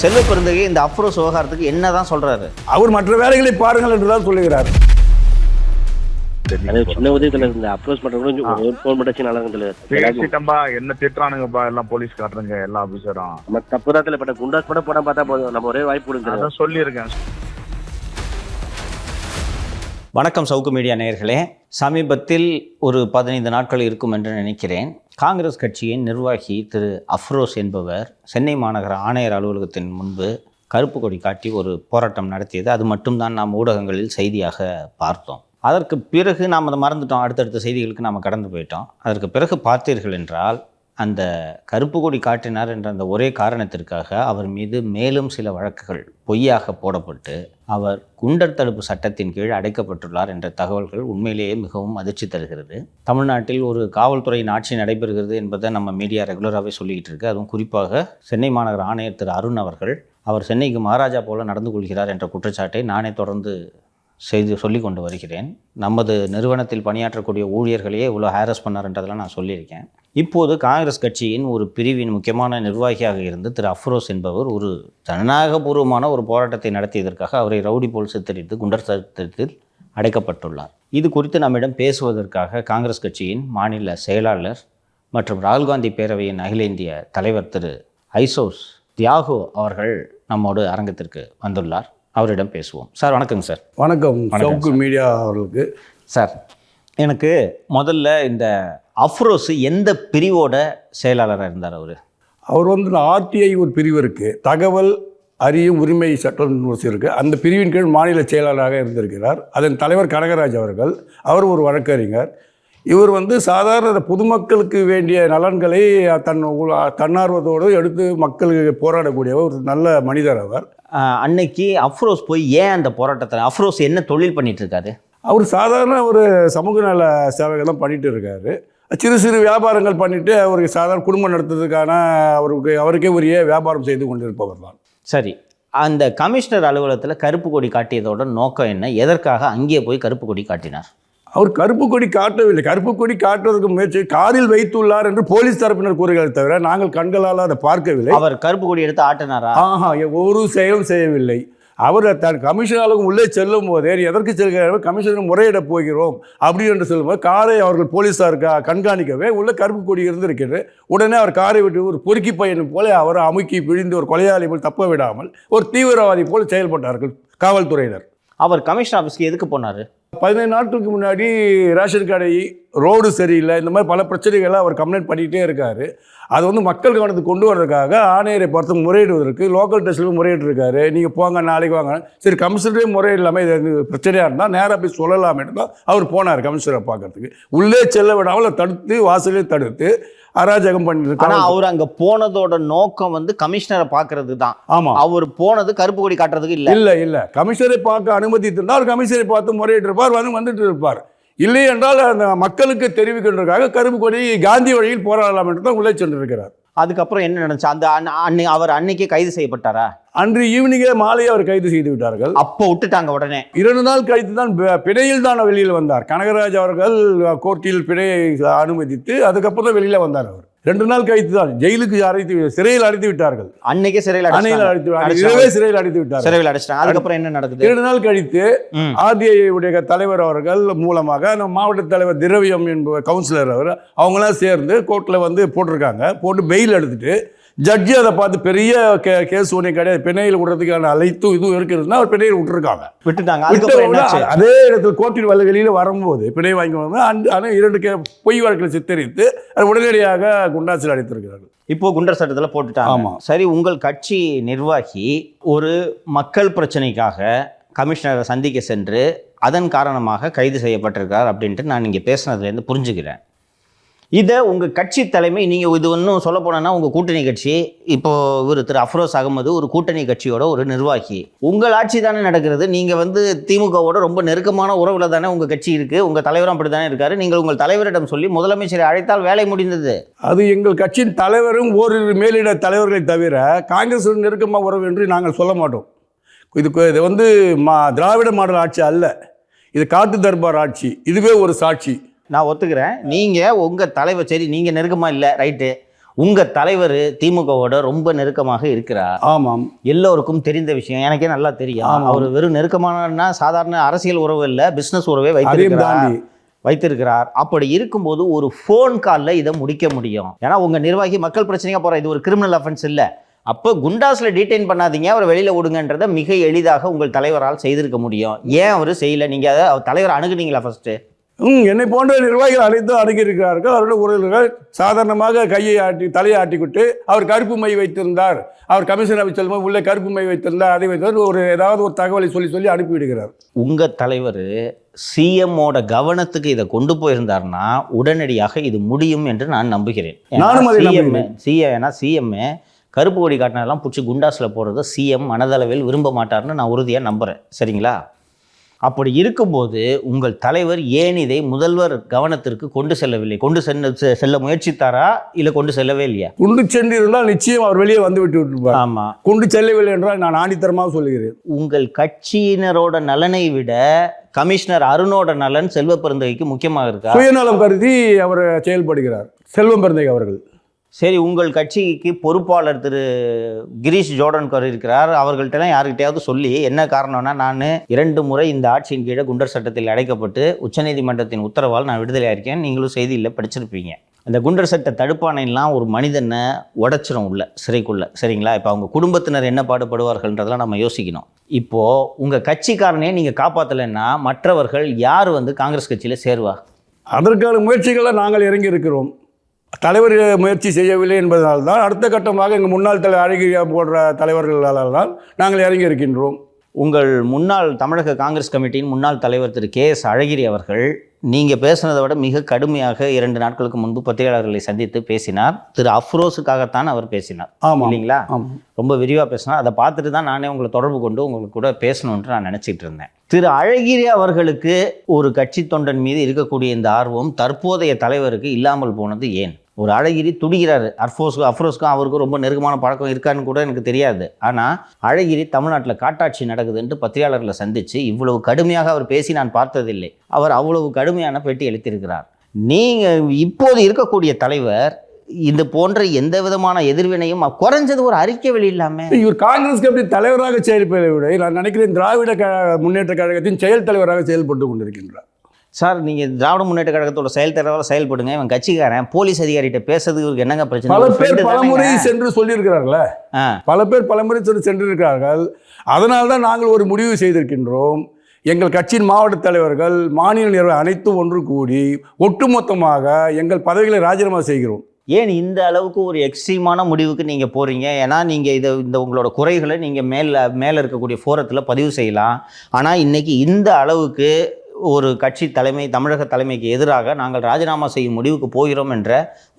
செல்வ பெருந்தகை இந்த அப்ரோஸ் விவகாரத்துக்கு என்னதான் சொல்றாரு? அவர் மற்ற வேலைகளை பாருங்கள் என்று தான் சொல்லுகிறார் சின்ன உதயத்துல இந்த அப்ரோச் பண்ற கூட ஃபோன் நல்லா என்ன திட்டுறானுங்கப்பா எல்லாம் போலீஸ் காட்டுறங்க எல்லா ஆபீசரும் நம்ம தப்பு தான் தலைவர் பட்ட குண்டாஸ் படம் படம் பார்த்தா போதும். நம்ம ஒரே வாய்ப்பு கொடுங்க. சொல்லியிருக்கேன். வணக்கம் சவுக்கு மீடியா நேயர்களே. சமீபத்தில் ஒரு பதினைந்து நாட்கள் இருக்கும் என்று நினைக்கிறேன். காங்கிரஸ் கட்சியின் நிர்வாகி திரு அஃப்ரோஸ் என்பவர் சென்னை மாநகர ஆணையர் அலுவலகத்தின் முன்பு கருப்பு கொடி காட்டி ஒரு போராட்டம் நடத்தியது. அது மட்டும்தான் நாம் ஊடகங்களில் செய்தியாக பார்த்தோம். அதற்கு பிறகு நாம் அதை மறந்துட்டோம். அடுத்தடுத்த செய்திகளுக்கு நாம் கடந்து போயிட்டோம். அதற்கு பிறகு பார்த்தீர்கள் என்றால் அந்த கருப்பு கொடி காட்டினார் என்ற அந்த ஒரே காரணத்திற்காக அவர் மீது மேலும் சில வழக்குகள் பொய்யாக போடப்பட்டு அவர் குண்டர் தடுப்பு சட்டத்தின் கீழ் அடைக்கப்பட்டுள்ளார் என்ற தகவல்கள் உண்மையிலேயே மிகவும் அதிர்ச்சி தருகிறது. தமிழ்நாட்டில் ஒரு காவல்துறையின் ஆட்சி நடைபெறுகிறது என்பதை நம்ம மீடியா ரெகுலராகவே சொல்லிக்கிட்டு இருக்கு. அதுவும் குறிப்பாக சென்னை மாநகர ஆணையர் திரு அருண் அவர்கள். அவர் சென்னைக்கு மகாராஜா போல நடந்து கொள்கிறார் என்ற குற்றச்சாட்டை நானே தொடர்ந்து செய்து சொல்லி கொண்டு வருகிறேன். நமது நிறுவனத்தில் பணியாற்றக்கூடிய ஊழியர்களையே இவ்வளோ ஹேரஸ் பண்ணார்ன்றதெல்லாம் நான் சொல்லியிருக்கேன். இப்போது காங்கிரஸ் கட்சியின் ஒரு பிரிவின் முக்கியமான நிர்வாகியாக இருந்து திரு அஃப்ரோஸ் என்பவர் ஒரு ஜனநாயகபூர்வமான ஒரு போராட்டத்தை நடத்தியதற்காக அவரை ரவுடி போல் சித்தரித்து குண்டர் சட்டத்தில் அடைக்கப்பட்டுள்ளார். இது குறித்து நம்மிடம் பேசுவதற்காக காங்கிரஸ் கட்சியின் மாநில செயலாளர் மற்றும் ராகுல் காந்தி பேரவையின் அகில இந்திய தலைவர் திரு ஐசோஸ் தியாகு அவர்கள் நம்மோடு அரங்கத்திற்கு வந்துள்ளார். அவரிடம் பேசுவோம். சார் வணக்கங்க சார். வணக்கம். வணக்கம் சவுக்கு மீடியா அவர்களுக்கு. சார் எனக்கு முதல்ல இந்த அஃப்ரோஸ் எந்த பிரிவோட செயலாளராக இருந்தார் அவர்? அவர் வந்து ஆர்டிஐ ஒரு பிரிவு இருக்குது தகவல் அறியும் உரிமை சட்டம் இருக்குது அந்த பிரிவின் கீழ் மாநில செயலாளராக இருந்திருக்கிறார். அதன் தலைவர் கனகராஜ் அவர்கள். அவர் ஒரு வழக்கறிஞர். இவர் வந்து சாதாரண பொதுமக்களுக்கு வேண்டிய நலன்களை தன் தன்னார்வத்தோடு எடுத்து மக்களுக்கு போராடக்கூடிய ஒரு நல்ல மனிதர் அவர். அன்னைக்கு அஃப்ரோஸ் போய் ஏன் அந்த போராட்டத்தை அஃப்ரோஸ் என்ன தொழில் பண்ணிட்டு இருக்காரு? அவர் சாதாரண ஒரு சமூக நல சேவைகள் தான் பண்ணிட்டு இருக்காரு. சிறு சிறு வியாபாரங்கள் பண்ணிட்டு அவருக்கு சாதாரண குடும்பம் நடத்துறதுக்கான அவருக்கு அவருக்கே உரிய வியாபாரம் செய்து கொண்டிருப்பவர் தான். சரி. அந்த கமிஷனர் அலுவலகத்தில் கருப்பு கொடி காட்டியதோட நோக்கம் என்ன? எதற்காக அங்கே போய் கருப்பு கொடி காட்டினார்? அவர் கருப்பு கொடி காட்டவில்லை. கருப்பு கொடி காட்டுவதற்கு முயற்சி காரில் வைத்துள்ளார் என்று போலீஸ் தரப்பினர் கூறுகிறதை தவிர நாங்கள் கண்களால் அதை பார்க்கவில்லை. அவர் கருப்பு கொடி எடுத்து ஆட்டினாரா? ஆஹா ஒரு செயலும் செய்யவில்லை. அவர் தன் கமிஷன் அலுவலகம் உள்ளே செல்லும் போதே எதற்கு செல்கிறார்கள் கமிஷனர் முறையிட போகிறோம். அப்படி என்று சொல்லும்போது காரை அவர்கள் போலீஸார் கண்காணிக்கவே உள்ள கருப்பு கொடி இருந்திருக்கிறது. உடனே அவர் காரை விட்டு ஒரு பொறுக்கி பையன் போல அவரை அமுக்கி பிழிந்து ஒரு கொலையாளி போல் தப்ப விடாமல் ஒரு தீவிரவாதி போல் செயல்பட்டார்கள் காவல்துறையினர். அவர் கமிஷன் ஆஃபீஸ்க்கு எதுக்கு போனார்? பதினைந்து நாட்களுக்கு முன்னாடி ரேஷன் கடை ரோடு சரியில்லை இந்த மாதிரி பல பிரச்சனைகளை அவர் கம்ப்ளைண்ட் பண்ணிகிட்டே இருக்கார். அது வந்து மக்கள் கவனத்துக்கு கொண்டு வர்றதுக்காக ஆணையரை பார்த்து முறையிடுவதற்கு லோக்கல் டெஸ்ட்டில் முறையிட்டு இருக்காரு நீங்கள் போங்க நாளைக்கு வாங்க. சரி கமிஷனரே முறையிடாமல் இது பிரச்சனையாக இருந்தால் நேராக போய் சொல்லலாமே தான் அவர் போனார் கமிஷனரை பார்க்கறதுக்கு. உள்ளே செல்ல விடாமல் தடுத்து வாசலே தடுத்து அராஜகம் பண்ணிட்டு அவர் அங்க போனதோட நோக்கம் வந்து கமிஷனரை பார்க்கறது தான் ஆமாம் அவர் போனது கருப்பு கொடி காட்டுறதுக்கு இல்ல. இல்லை இல்லை. கமிஷனரை பார்க்க அனுமதி இருந்தால் அவர் கமிஷனரை பார்த்து முறையிட்டு இருப்பார் வந்து வந்துட்டு இருப்பார். இல்லை என்றால் அந்த மக்களுக்கு தெரிவிக்கின்றதுக்காக கருப்பு கொடி காந்தி வழியில் போராடலாம் என்று தான் உள்ளே சென்றிருக்கிறார். அதுக்கப்புறம் என்ன நடந்துச்சு? அந்த அன்ன- அவர் அன்னைக்கே கைது செய்யப்பட்டாரா? அன்று ஈவினிங்கே மாலையே அவர் கைது செய்து விட்டார்கள். அப்போ விட்டுட்டாங்க உடனே. இரண்டு நாள் கழித்து தான் பிணையில் தான் வெளியில் வந்தார். கனகராஜ் அவர்கள் கோர்ட்டில் பிணையை அனுமதித்து அதுக்கப்புறம் தான் வெளியில் வந்தார் அவர். ரெண்டு நாள் கழித்து தான் ஜெயிலுக்கு அழைத்து சிறையில் அடைத்து விட்டார்கள் அன்னைக்கே சிறையில் அடைச்சிட்டாங்க. அடைத்து. இரவே சிறையில் அடைத்து விட்டார்கள் சிறையில் அடைச்சிட்டாங்க அதுக்கப்புறம் என்ன நடக்குது இரண்டு நாள் கழித்து. ஆர்டிஐ உடைய தலைவர் அவர்கள் மூலமாக நம்ம மாவட்ட தலைவர் திரவியம் என்பவர் கவுன்சிலர் அவர் அவங்களாம் சேர்ந்து கோர்ட்டில் வந்து போட்டிருக்காங்க போட்டு பெயில் எடுத்துட்டு ஜட்ஜி அதை பார்த்து பெரிய கே கேஸ் ஒன்றே கிடையாது பிணையில் விடுறதுக்கான அழைத்தும் இதுவும் இருக்குதுன்னா அவர் பிணையில் விட்டுருக்காங்க. விட்டுட்டாங்க. அதே இடத்துல கோர்ட்டின் வல வெளியில் வரும்போது பிணை வாங்கி வரும்போது அந்த ஆனால் இரண்டு கே பொய் வழக்கில் சித்தரித்து அது உடனடியாக குண்டாசில் அடைத்திருக்கிறார்கள். இப்போ குண்டர் சட்டத்தில் போட்டுட்டாங்க. ஆமா. சரி உங்கள் கட்சி நிர்வாகி ஒரு மக்கள் பிரச்சனைக்காக கமிஷனரை சந்திக்க சென்று அதன் காரணமாக கைது செய்யப்பட்டிருக்கார் அப்படின்ட்டு நான் இங்கே பேசுனதுலேருந்து புரிஞ்சுக்கிறேன். இதை உங்கள் கட்சி தலைமை நீங்கள் இது ஒன்றும் சொல்ல போனோன்னா உங்கள் கூட்டணி கட்சி இப்போ இவர் திரு அஃப்ரோஸ் அகமது ஒரு கூட்டணி கட்சியோட ஒரு நிர்வாகி. உங்கள் ஆட்சி தானே நடக்கிறது. நீங்கள் வந்து திமுகவோட ரொம்ப நெருக்கமான உறவில் தானே உங்கள் கட்சி இருக்குது உங்கள் தலைவரும் அப்படி தானே இருக்காரு. நீங்கள் உங்கள் தலைவரிடம் சொல்லி முதலமைச்சரை அழைத்தால் வேலை முடிந்தது. அது எங்கள் கட்சியின் தலைவரும் ஓரிரு மேலிட தலைவர்களை தவிர காங்கிரஸ் நெருக்கமாக உறவு என்று நாங்கள் சொல்ல மாட்டோம். இது இது வந்து மா திராவிட மாடல் ஆட்சி அல்ல. இது காட்டு தர்பார் ஆட்சி. இதுவே ஒரு சாட்சி. நான் ஒத்துக்கிறேன். நீங்கள் உங்கள் தலைவர் சரி நீங்கள் நெருக்கமாக இல்லை ரைட்டு. உங்க தலைவர் திமுகவோட ரொம்ப நெருக்கமாக இருக்கிறார். ஆமாம். எல்லோருக்கும் தெரிந்த விஷயம். எனக்கே நல்லா தெரியும். அவர் வெறும் நெருக்கமானன்னா சாதாரண அரசியல் உறவு இல்ல பிசினஸ் உறவே வைத்திருக்கிறார். வைத்திருக்கிறார். அப்படி இருக்கும்போது ஒரு ஃபோன் காலில் இதை முடிக்க முடியும். ஏன்னா உங்க நிர்வாகி மக்கள் பிரச்சனையா போற. இது ஒரு கிரிமினல் அஃபென்ஸ் இல்ல. அப்போ குண்டாஸ்ல டீடைன் பண்ணாதீங்க. அவரை வெளியில விடுங்கன்றதை மிக எளிதாக உங்கள் தலைவரால் செய்திருக்க முடியும். ஏன் அவர் செய்யல? நீங்க அதை தலைவர் அணுகுனீங்களா ஃபர்ஸ்ட் ம் என்னை போன்ற நிர்வாகிகள் அனைத்து அணுகியிருக்கிறார்கள் அவருடைய உறவுகள் சாதாரணமாக கையை ஆட்டி தலையை ஆட்டிக்கிட்டு அவர் கருப்பு மை வைத்திருந்தார். அவர் கமிஷன் ஆஃபீஸ் செல்லும்போது உள்ளே கருப்பு மை வைத்திருந்தார். அதை வைத்தார் ஒரு ஏதாவது ஒரு தகவலை சொல்லி சொல்லி அனுப்பிவிடுகிறார். உங்க தலைவர் சிஎம்மோட கவனத்துக்கு இதை கொண்டு போயிருந்தாருன்னா உடனடியாக இது முடியும் என்று நான் நம்புகிறேன். நானும் சிஎம். சிஎம் ஏன்னா சிஎம் கருப்பு கொடி காட்டினதெல்லாம் பிடிச்சி குண்டாஸில் போடுறத சிஎம் மனதளவில் விரும்ப மாட்டார்னு நான் உறுதியாக நம்புகிறேன் சரிங்களா? அப்படி இருக்கும்போது உங்கள் தலைவர் ஏன் இதை முதல்வர் கவனத்திற்கு கொண்டு செல்லவில்லை? கொண்டு செல்ல செல்ல முயற்சித்தாரா? இல்லை கொண்டு செல்லவே இல்லையா? கொண்டு சென்றிருந்தால் நிச்சயம் அவர் வெளியே வந்து விட்டு விட்டுருப்பார். ஆமாம் கொண்டு செல்லவில்லை என்றால் நான் ஆணித்தரமாக சொல்லுகிறேன். உங்கள் கட்சியினரோட நலனை விட கமிஷனர் அருணோட நலன் செல்வ பெருந்தகைக்கு முக்கியமாக இருக்கா? சுயநலம் கருதி அவர் செயல்படுகிறார். செல்வம் பிறந்தை அவர்கள். சரி உங்கள் கட்சிக்கு பொறுப்பாளர் திரு கிரீஷ் ஜோர்டன்கர் இருக்கிறார். அவர்கள்ட்டலாம் யாருக்கிட்டையாவது சொல்லி என்ன காரணம்னா நான் இரண்டு முறை இந்த ஆட்சியின் கீழே குண்டர் சட்டத்தில் அடைக்கப்பட்டு உச்சநீதிமன்றத்தின் உத்தரவால் நான் விடுதலையாக இருக்கேன். நீங்களும் செய்தியில் படிச்சிருப்பீங்க. அந்த குண்டர் சட்ட தடுப்பானைலாம் ஒரு மனிதனை உடச்சிரும் உள்ள சிறைக்குள்ள. சரிங்களா? இப்போ அவங்க குடும்பத்தினர் என்ன பாடுபடுவார்கள்ன்றதெல்லாம் நம்ம யோசிக்கணும். இப்போது உங்கள் கட்சிக்காரனே நீங்கள் காப்பாற்றலைன்னா மற்றவர்கள் யார் வந்து காங்கிரஸ் கட்சியில் சேருவா? அதற்கான முயற்சிகளை நாங்கள் இறங்கி இருக்கிறோம் தலைவர் முயற்சி செய்யவில்லை என்பதனால் தான் அடுத்த கட்டமாக எங்கள் முன்னாள் தலை அழகிரியா போன்ற தலைவர்களால் தான் நாங்கள் இறங்கி இருக்கின்றோம் உங்கள் முன்னாள் தமிழக காங்கிரஸ் கமிட்டியின் முன்னாள் தலைவர் திரு கே எஸ் அழகிரி அவர்கள் நீங்கள் பேசுனதை விட மிக கடுமையாக இரண்டு நாட்களுக்கு முன்பு பத்திரிகையாளர்களை சந்தித்து பேசினார். திரு அஃப்ரோஸுக்காகத்தான் அவர் பேசினார். ஆமாம். இல்லைங்களா? ரொம்ப விரிவாக பேசினார். அதை பார்த்துட்டு தான் நானே உங்களை தொடர்பு கொண்டு உங்களுக்கு கூட பேசணுன்ட்டு நான் நினச்சிட்டு இருந்தேன். திரு அழகிரி அவர்களுக்கு ஒரு கட்சி தொண்டன் மீது இருக்கக்கூடிய இந்த ஆர்வம் தற்போதைய தலைவருக்கு இல்லாமல் போனது ஏன்? ஒரு அழகிரி துடிக்கிறாரு அர்ஃபோஸ்க்கும் அஃப்ரோஸ்க்கும் அவருக்கும் ரொம்ப நெருக்கமான பழக்கம் இருக்கான்னு கூட எனக்கு தெரியாது. ஆனால் அழகிரி தமிழ்நாட்டில் காட்டாட்சி நடக்குதுன்ட்டு பத்திரிகையாளர்களை சந்தித்து இவ்வளவு கடுமையாக அவர் பேசி நான் பார்த்ததில்லை. அவர் அவ்வளவு கடுமையான பேட்டி அளித்திருக்கிறார். நீங்கள் இப்போது இருக்கக்கூடிய தலைவர் இது போன்ற எந்த விதமான எதிர்வினையும் குறைஞ்சது ஒரு அறிக்கை வெளி இல்லாம இவர் காங்கிரஸ் கமிட்டி தலைவராக செயல்பட விட நான் நினைக்கிறேன் திராவிட க முன்னேற்ற கழகத்தின் செயல் தலைவராக செயல்பட்டு கொண்டிருக்கின்றார். சார் நீங்கள் திராவிட முன்னேற்ற கழகத்தோட செயல் தலைவராக செயல்படுங்க. இவன் கட்சிக்காரன். போலீஸ் அதிகாரிகிட்ட பேசுறதுக்கு என்னங்க பிரச்சனை? பல பேர் பலமுறை. சென்று சொல்லியிருக்கிறார்களே. பல பேர் பலமுறை சென்று சென்றிருக்கிறார்கள். அதனால் தான் நாங்கள் ஒரு முடிவு செய்திருக்கின்றோம். எங்கள் கட்சியின் மாவட்ட தலைவர்கள் மாநில நிர்வாகம் அனைத்தும் ஒன்று கூடி ஒட்டுமொத்தமாக எங்கள் பதவிகளை ராஜினாமா செய்கிறோம். ஏன் இந்த அளவுக்கு ஒரு எக்ஸ்ட்ரீமான முடிவுக்கு நீங்கள் போகிறீங்க ஏன்னா நீங்கள் இதை இந்த உங்களோட குறைகளை நீங்கள் மேலே மேலே இருக்கக்கூடிய ஃபோரத்தில் பதிவு செய்யலாம். ஆனால் இன்னைக்கு இந்த அளவுக்கு ஒரு கட்சி தலைமை தமிழக தலைமைக்கு எதிராக நாங்கள் ராஜினாமா செய்யும் முடிவுக்கு போகிறோம் என்ற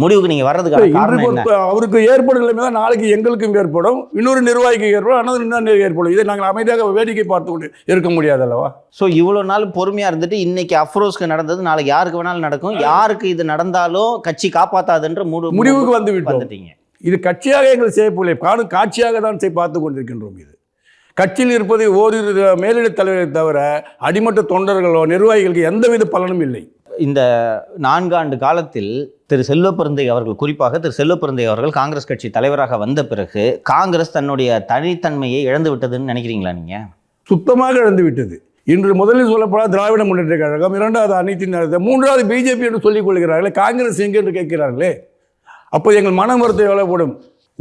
முடிவுக்கு நீங்கள் வர்றதுக்கான காரணம் என்ன? அவருக்கு ஏற்படும் நிலைமை தான் நாளைக்கு எங்களுக்கும் ஏற்படும் இன்னொரு நிர்வாகிக்கு ஏற்படும் ஆனால் இன்னொரு ஏற்படும். இதை நாங்கள் அமைதியாக வேடிக்கை பார்த்து கொண்டு இருக்க முடியாது அல்லவா? ஸோ இவ்வளோ நாள் பொறுமையாக இருந்துட்டு இன்னைக்கு அஃப்ரோஸ்க்கு நடந்தது நாளைக்கு யாருக்கு வேணாலும் நடக்கும் யாருக்கு இது நடந்தாலும் கட்சி காப்பாத்தாதுன்ற முடி முடிவுக்கு வந்து விட்டோம் வந்துட்டீங்க. இது கட்சியாக எங்கள் செய்யவில்லை காணும் காட்சியாக தான் பார்த்து கொண்டிருக்கின்றோம் இது. கட்சியில் இருப்பது ஓரிரு மேலிட தலைவரை தவிர அடிமட்ட தொண்டர்களோ நிர்வாகிகளுக்கு எந்தவித பலனும் இல்லை. இந்த நான்காண்டு காலத்தில் திரு செல்வப்பெருந்தை அவர்கள் குறிப்பாக திரு செல்வப்பெருந்தை அவர்கள் காங்கிரஸ் கட்சி தலைவராக வந்த பிறகு காங்கிரஸ் தன்னுடைய தனித்தன்மையை இழந்து விட்டதுன்னு நினைக்கிறீங்களா நீங்கள் சுத்தமாக இழந்து விட்டது. இன்று முதலில் சொல்லப்படாத திராவிட முன்னேற்ற கழகம் இரண்டாவது அனைத்து மூன்றாவது பிஜேபி என்று சொல்லிக் கொள்கிறார்களே காங்கிரஸ் எங்கே என்று கேட்கிறார்களே? அப்போ எங்கள் மன வருத்தம் எவ்வளவுப்படும்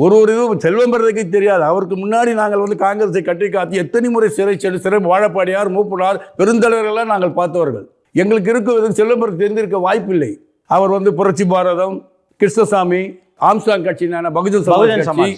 ஒரு ஒரு இதுவும் செல்வம் பெறதுக்கு தெரியாது. அவருக்கு முன்னாடி நாங்கள் வந்து காங்கிரஸை கட்டி காத்து எத்தனை முறை சிறை சென்று சிறை வாழப்பாடியார் மூப்பனார் பெருந்தலைவர்களெல்லாம் நாங்கள் பார்த்தவர்கள். எங்களுக்கு இருக்குவதற்கு செல்வம் பெற தெரிந்திருக்க வாய்ப்பில்லை. அவர் வந்து புரட்சி பாரதம் கிருஷ்ணசாமி ஆம்ஸ்டாங் கட்சியான பகுஜன் சமாஜ் கட்சி.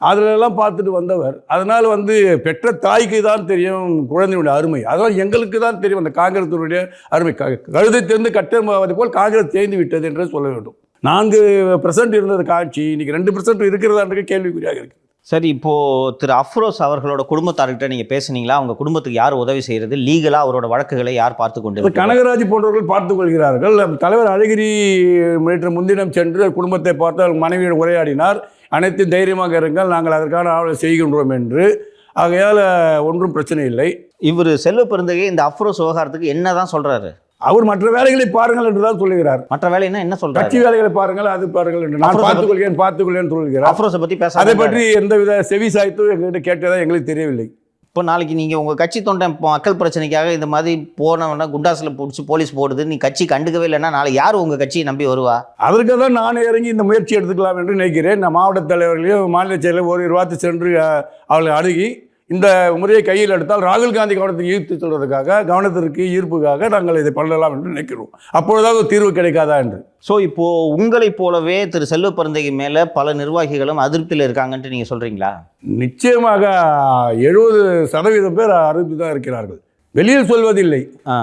அதிலெல்லாம் பார்த்துட்டு வந்தவர். அதனால் வந்து பெற்ற தாய்க்கு தான் தெரியும் குழந்தையுடைய அருமை. அதனால் எங்களுக்கு தான் தெரியும் அந்த காங்கிரத்தினுடைய அருமை. கழுதை தெரிந்து கட்டது போல் காங்கிரஸ் தேய்ந்து விட்டது என்று சொல்ல வேண்டும். நான்கு பெர்சன்ட் இருந்தது காட்சி. இன்னைக்கு ரெண்டு பெர்சன்ட் இருக்கிறதான்ற கேள்விக்குறியாக இருக்கு. சரி இப்போது திரு அஃப்ரோஸ் அவர்களோட குடும்பத்தார்கிட்ட நீங்கள் பேசுனீங்களா? அவங்க குடும்பத்துக்கு யார் உதவி செய்கிறது லீகலாக அவரோட வழக்குகளை யார் பார்த்து கொண்டு? கனகராஜ் போன்றவர்கள் பார்த்துக் கொள்கிறார்கள். தலைவர் அழகிரி நேற்று முன்தினம் சென்று குடும்பத்தை பார்த்து மனைவியுடன் உரையாடினார். அனைத்து தைரியமாக இருங்கள் நாங்கள் அதற்கான ஆவலை செய்கின்றோம் என்று. ஆகையால் ஒன்றும் பிரச்சனை இல்லை. இவர் செல்வ பெருந்தகை இந்த அஃப்ரோஸ் விவகாரத்துக்கு என்ன தான் சொல்கிறாரு அவர் மற்ற வேலைகளை பாருங்கள் என்று தான் சொல்லுகிறார். மற்ற வேலைன்னா என்ன கட்சி சொல்றாரு வேலைகளை பாருங்கள் அது பாருங்கள் என்று. நான் அப்புறம் பார்த்துக் கொள்கிறேன் பார்த்துக் கொள்கிறேன் சொல்கிறார். அஃப்ரோஸை பத்தி பேச அதை பற்றி எந்தவித செவி சாய்த்தும் எங்ககிட்ட கேட்டதா எங்களுக்கு தெரியவில்லை. இப்போ நாளைக்கு நீங்க உங்க கட்சி தொண்டன் இப்போ மக்கள் பிரச்சனைக்காக இந்த மாதிரி போனவனா குண்டாஸ்ல பிடிச்சி போலீஸ் போடுது. நீ கட்சி கண்டுக்கவே இல்லைன்னா நாளை யார் உங்க கட்சியை நம்பி வருவா? அதற்கு தான் நான் இறங்கி இந்த முயற்சி எடுத்துக்கலாம் என்று நினைக்கிறேன். நான் மாவட்ட தலைவர்களையும் மாநில செயலர் ஒரு வார்த்தை சென்று அவர்களை அணுகி இந்த முறையை கையில் எடுத்தால் ராகுல் காந்தி கவனத்துக்கு ஈர்த்து சொல்வதற்காக கவனத்திற்கு ஈர்ப்புக்காக நாங்கள் இதை பண்ணலாம் என்று நினைக்கிறோம். அப்பொழுதாவது தீர்வு கிடைக்காதா என்று? ஸோ இப்போ உங்களைப் போலவே திரு செல்வ பிறந்தகை மேல பல நிர்வாகிகளும் அதிருப்தியில் இருக்காங்கன்ட்டு நீங்க சொல்றீங்களா? நிச்சயமாக எழுபது சதவீதம் பேர் அறிவித்து தான் இருக்கிறார்கள். வெளியில் சொல்வதில்லை. ஆ.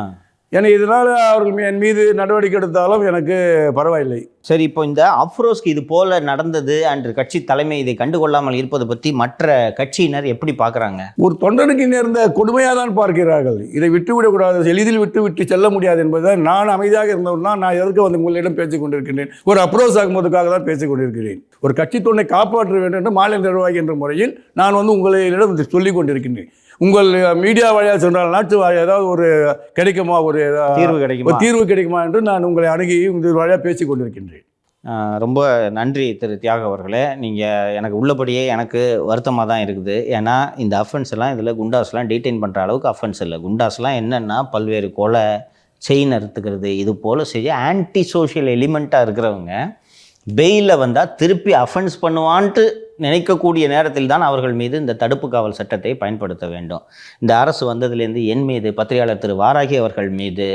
ஏன்னா இதனால் அவர்கள் என் மீது நடவடிக்கை எடுத்தாலும் எனக்கு பரவாயில்லை. சரி இப்போ இந்த அஃப்ரோஸ்க்கு இது போல நடந்தது அன்று கட்சி தலைமை இதை கண்டுகொள்ளாமல் இருப்பது பற்றி மற்ற கட்சியினர் எப்படி பார்க்குறாங்க? ஒரு தொண்டனுக்கு நேர்ந்த கொடுமையாக தான் பார்க்கிறார்கள். இதை விட்டுவிடக்கூடாது எளிதில் விட்டு விட்டு செல்ல முடியாது என்பதுதான் நான் அமைதியாக இருந்தவன்னா நான் எதற்கு வந்து உங்களிடம் பேசிக் கொண்டிருக்கின்றேன். ஒரு அப்ரோச் ஆகும்போதுக்காக தான் பேசிக் கொண்டிருக்கிறேன். ஒரு கட்சி தொண்டை காப்பாற்ற வேண்டும் என்று மாநில நிர்வாகி என்ற முறையில் நான் வந்து உங்களிடம் சொல்லிக் கொண்டிருக்கின்றேன். உங்கள் மீடியா வழியாக சென்றால் நாட்டு வாரியாக ஏதாவது ஒரு கிடைக்குமா ஒரு தீர்வு கிடைக்குமா? தீர்வு கிடைக்குமா என்று நான் உங்களை அணுகி இந்த வழியாக பேசிக் கொண்டிருக்கின்றேன். ரொம்ப நன்றி திரு தியாக அவர்களே. நீங்கள் எனக்கு உள்ளபடியே எனக்கு வருத்தமாக தான் இருக்குது. ஏன்னா இந்த அஃபென்ஸ் எல்லாம் இதில் குண்டாஸ்லாம் டீடைன் பண்ணுற அளவுக்கு அஃபென்ஸ் இல்லை. குண்டாஸ்லாம் என்னென்னா பல்வேறு கொலை செயின் அறுத்துக்கிறது இது போல் செய்ய ஆன்டி சோஷியல் எலிமெண்ட்டாக இருக்கிறவங்க பெயிலில் வந்தால் திருப்பி அஃபென்ஸ் பண்ணுவான்ட்டு நினைக்கக்கூடிய நேரத்தில் தான் அவர்கள் மீது இந்த தடுப்பு காவல் சட்டத்தை பயன்படுத்த வேண்டும். இந்த அரசு வந்ததுலேருந்து என் மீது பத்திரிகையாளர் திரு வாராகி அவர்கள் மீது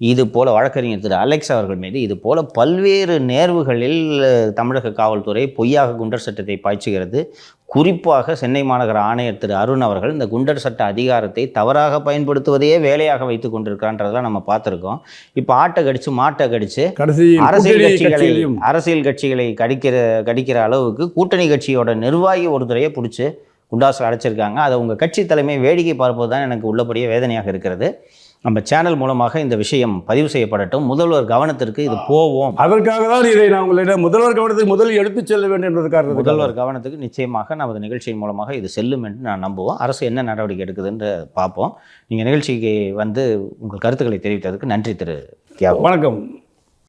இது போல வழக்கறிஞர் திரு அலெக்ஸ் அவர்கள் மீது இது போல பல்வேறு நேர்வுகளில் தமிழக காவல்துறை பொய்யாக குண்டர் சட்டத்தை பாய்ச்சுகிறது. குறிப்பாக சென்னை மாநகர ஆணையர் திரு அருண் அவர்கள் இந்த குண்டர் சட்ட அதிகாரத்தை தவறாக பயன்படுத்துவதையே வேலையாக வைத்து கொண்டிருக்கான்றதெல்லாம் நம்ம பார்த்துருக்கோம். இப்போ ஆட்டை கடிச்சு மாட்டை கடிச்சு கடைசி அரசியல் கட்சிகளை அரசியல் கட்சிகளை கடிக்கிற கடிக்கிற அளவுக்கு கூட்டணி கட்சியோட நிர்வாகி ஒருத்தரையே பிடிச்சி குண்டாஸில் அடைச்சிருக்காங்க. அதை உங்கள் கட்சி தலைமை வேடிக்கை பார்ப்பது தான் எனக்கு உள்ளபடியே வேதனையாக இருக்கிறது. நம்ம சேனல் மூலமாக இந்த விஷயம் பதிவு செய்யப்படட்டும். முதல்வர் கவனத்திற்கு இது போவோம். அதற்காக தான் இதை நான் உங்களிடம் முதல்வர் கவனத்துக்கு முதலில் எடுத்துச் செல்ல வேண்டும் என்பதற்காக முதல்வர் கவனத்துக்கு நிச்சயமாக நமது நிகழ்ச்சியின் மூலமாக இது செல்லும் என்று நான் நம்புவோம். அரசு என்ன நடவடிக்கை எடுக்குதுன்னு பார்ப்போம். நீங்கள் நிகழ்ச்சிக்கு வந்து உங்கள் கருத்துக்களை தெரிவித்ததுக்கு நன்றி திரு வணக்கம்.